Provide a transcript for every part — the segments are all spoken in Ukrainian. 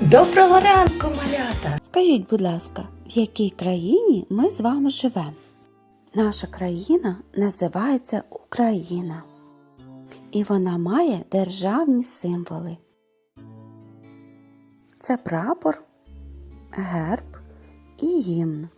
Доброго ранку, малята! Скажіть, будь ласка, в якій країні ми з вами живемо? Наша країна називається Україна. І вона має державні символи. Це прапор, герб і гімн.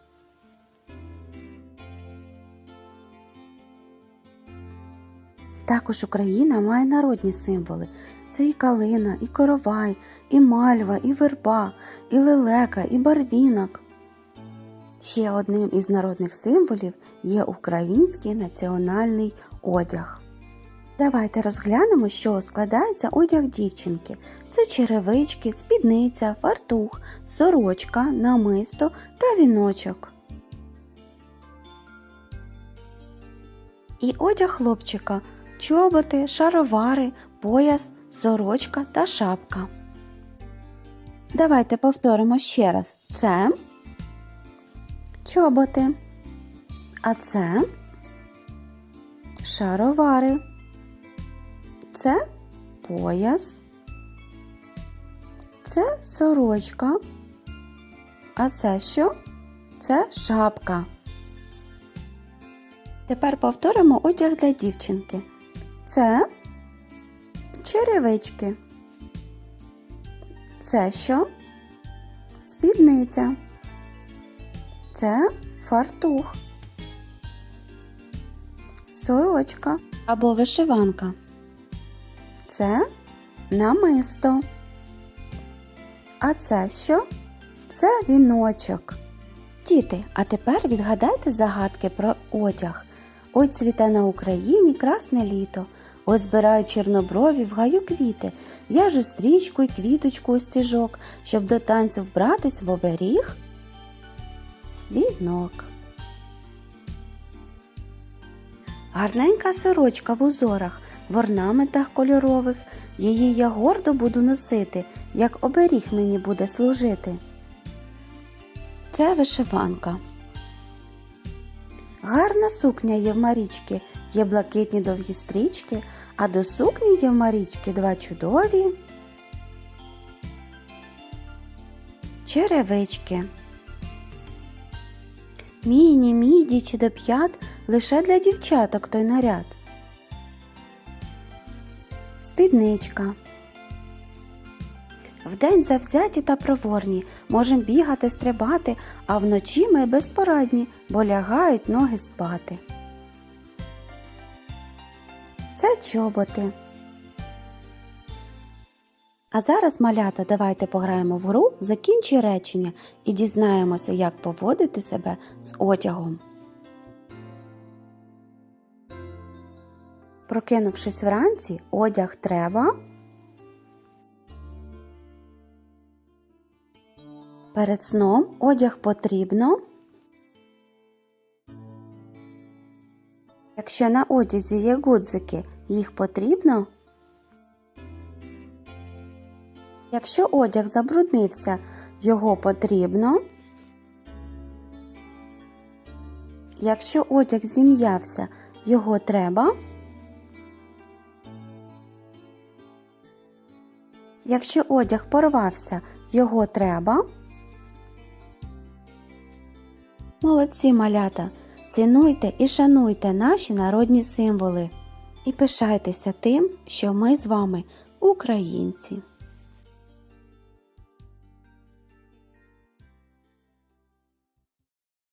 Також Україна має народні символи. Це і калина, і коровай, і мальва, і верба, і лелека, і барвінок. Ще одним із народних символів є український національний одяг. Давайте розглянемо, чого складається одяг дівчинки. Це черевички, спідниця, фартух, сорочка, намисто та віночок. І одяг хлопчика чоботи, шаровари, пояс, сорочка та шапка. Давайте повторимо ще раз. Це чоботи. А це шаровари. Це пояс. Це сорочка. А це що? Це шапка. Тепер повторимо одяг для дівчинки. Це черевички. Це що? Спідниця. Це фартух. Сорочка або вишиванка. Це намисто. А це що? Це віночок. Діти, а тепер відгадайте загадки про одяг. Ой цвіте на Україні красне літо. Ось збирають чорноброві в гаю квіти, в'яжу стрічку й квіточку у стіжок, щоб до танцю вбратись в оберіг. Вінок. Гарненька сорочка в узорах, в орнаментах кольорових. Її я гордо буду носити, як оберіг мені буде служити. Це вишиванка. Гарна сукня є в Марічки, є блакитні довгі стрічки, а до сукні є в Марічки два чудові черевички. Міні, міді чи до п'ят лише для дівчаток той наряд. Спідничка. Вдень завзяті та проворні, можем бігати, стрибати, а вночі ми безпорадні, бо лягають ноги спати. Це чоботи. А зараз, малята, давайте пограємо в гру Закінчи речення і дізнаємося, як поводити себе з одягом. Прокинувшись вранці, одяг треба. Перед сном одяг потрібно. Якщо на одязі є гудзики, їх потрібно. Якщо одяг забруднився, його потрібно. Якщо одяг зім'явся, його треба. Якщо одяг порвався, його треба. Молодці малята! Цінуйте і шануйте наші народні символи і пишайтеся тим, що ми з вами українці.